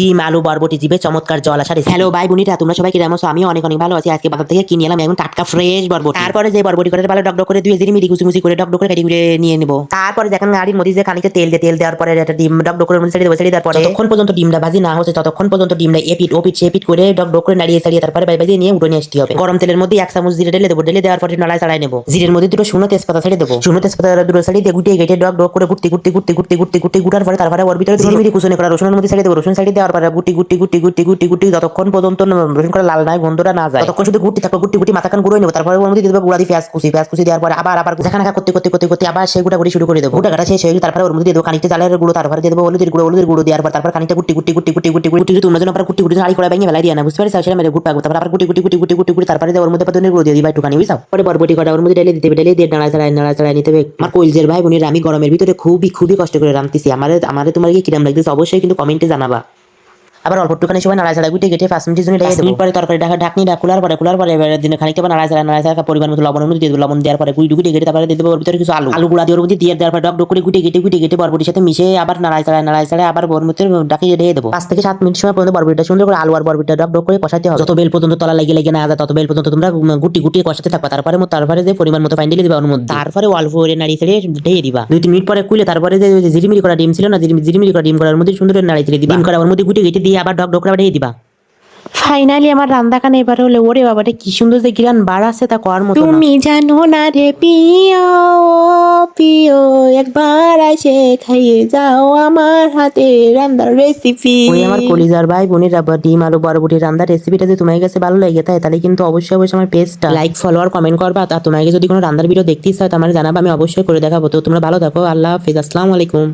ডিম আলু বরবটি জিবে চমৎকার জল আসার হ্যালো ভাই বোনিরা তোমরা সবাই কিরাম আছো? আমি অনেক অনেক ভালো আছি। আজকে বাজার থেকে কিনে এলাম এখন টাটকা ফ্রেশ বরবটি। তারপরে যে বরবটি করে ভালো ডক ডক করে দুই জিরি মিরি কুচি করে ডক ডক করে কাটি করে নিয়ে নেব। তারপরে দেখেন নাড়ির মধ্যে যে খানিকটা তেল দিয়ে তেল দেওয়ার পরে একটা ডিম ডক ডক করে ছেড়ে দেবো ছেড়ে দেওয়ার পরে যতক্ষণ পর্যন্ত ডিমটা ভাজি না হচ্ছে ততক্ষণ পর্যন্ত ডিমটা এপিট ওপিট সেপিট করে ডক ডক করে নাড়িয়ে ছাড়িয়ে তারপরে বাই বাজিয়ে নিয়ে উঠে নিয়ে আসতে হবে। গরম তেলের মধ্যে এক চামচ জিরে ঢেলে দেবো। ঢেলে দেওয়ার পরে নাড়ায় চাড়াই নেব। জিরের মধ্যে দুটো শুকনো তেজপাতা ছেড়ে দেবো। শুকনো তেজপাতা দুটো ছাড়িয়ে দিয়ে গুটিয়ে গেটে ডক ডক করে গুটি গুটি গুটি গুটি গুটি গুটি গুটার পরে তারপরে ওর ভিতরে জিরি মিরি কুচনে করা রসুনের মধ্যে ছেড়ে দেবো। রসুন ছাড়িয়ে দেওয়ার পরে গুটি গুটি গুটি গুটি গুটি গুটি যতক্ষণ পর্যন্ত করে লাল নাই গন্ধটা না যায় ততক্ষণ শুধু গুটি থাকবে গুটি গুটি মাথা কান গুঁড়ো নেব তারপরে ওর মধ্যে দিয়ে দেবো গুড়া দিয়ে পেঁয়াজ কুচি পেঁয়াজ কুচি দেওয়ার পরে আবার আবার যেখানে করতে করতে করতে করতে আবার সেই গুটা গুটি শুরু করে দেবো কাটা শেষ হয়ে গেলে তারপরে ওর মধ্যে দিয়ে দেবো খানিকটা চালের গুঁড়ো তারপরে দিয়ে দেবো হলুদের গুঁড়ো হলুদের গুঁড়ো দেওয়ার পর তারপর খানিকটা গুটি গুটি গুটি গুটি গুটি গুটি গুটি তোমরা যেন গুটি গুটি নাড়ি করে ভেঙে ফেলাই দিয়ে না বুঝতে পারিস সেটা মেরে গুট তারপর আবার গুটি গুটি গুটি গুটি গুটি গুটি তারপরে ওর মধ্যে পতনের গুঁড়ো দিয়ে দিবা একটুখানি বুঝাও পরে বরবটি কটা ওর মধ্যে ঢেলে দিতে হবে ঢেলে দিয়ে নাড়া চাড়াই নাড়া চাড়াই নিতে হবে আমার কইলজের ভাই বোনের আমি গরমের ভিতরে খুবই খুবই কষ্ট করে রাঁধতেছি আমার আমাদের তোমার কি কিরম লাগতেছে অবশ্যই কিন্তু কমেন্টে জানাবা আবার অল্প একটুখানি সময় নাড়াচাড়া গুটে গেটে পাঁচ মিনিটের জন্য ঢেকে দেবো। পরে তরকারি ঢাকা ঢাকনি ঢাকা খোলার পরে খোলার পরে এবার দিনে খানিকটা নাড়াচাড়া নাড়াচাড়া পরিমাণ মতো লবণ দিয়ে দেবো লবণ দেওয়ার পরে গুটি গুটি গেটে তারপরে দিয়ে দেবো ওর ভিতরে কিছু আলু। আলু গুঁড়া দিয়ে ওর মধ্যে দিয়ে দেওয়ার পরে ডক ডক করে গুটে গেটে গুটে গেটে বরবটির সাথে মিশে আবার নাড়াচাড়া নাড়াচাড়া আবার ওর মধ্যে ডাকিয়ে ঢেকে দেবো। পাঁচ থেকে সাত মিনিট সময় পর্যন্ত বরবটিটা সুন্দর করে আলু আর বরবটিটা ডক ডক করে কষাতে হবে। যত বেল পর্যন্ত তলা লেগে লেগে না যায় তত বেল পর্যন্ত তোমরা গুটি গুটি কষাতে থাকবা। তারপরে তারপরে যে পরিমাণ মতো পানি ঢেলে দিবা ওর মধ্যে। তারপরে অল্প করে নাড়ি ছেড়ে ঢেকে দিবা। দুই তিন মিনিট পরে কুলে তারপরে যে জিরিমিরি করা ডিম ছিল না জিরিমিরি করা ডিম করার মধ্যে সুন্দর করে নাড়ি ছেড়ে দিবা। ডিম করার মধ্যে গুটি গেটে দিয়ে আবার ডক ডক করে দিবা। ফাইনালি আমার রান্না কানে এবারে হলে ওরে বাবাটা কি সুন্দর যে গিরান বাড়াচ্ছে তা করার মতো তুমি জানো না রে পিও পিও একবার এসে খাইয়ে যাও আমার হাতে রান্নার রেসিপি ওই আমার কলিজার ভাই বোনের আবার ডিম আলু বরবটি রান্নার রেসিপিটা যদি তোমার কাছে ভালো লেগে থাকে তাহলে কিন্তু অবশ্যই অবশ্যই আমার পেজটা লাইক ফলোয়ার কমেন্ট করবা আর তোমাকে যদি কোনো রান্নার ভিডিও দেখতে ইচ্ছা হয় তো আমার জানাবা আমি অবশ্যই করে দেখাবো। তো তোমরা ভালো থাকো আল্লাহ হাফিজ আসসালামু আলাইকুম।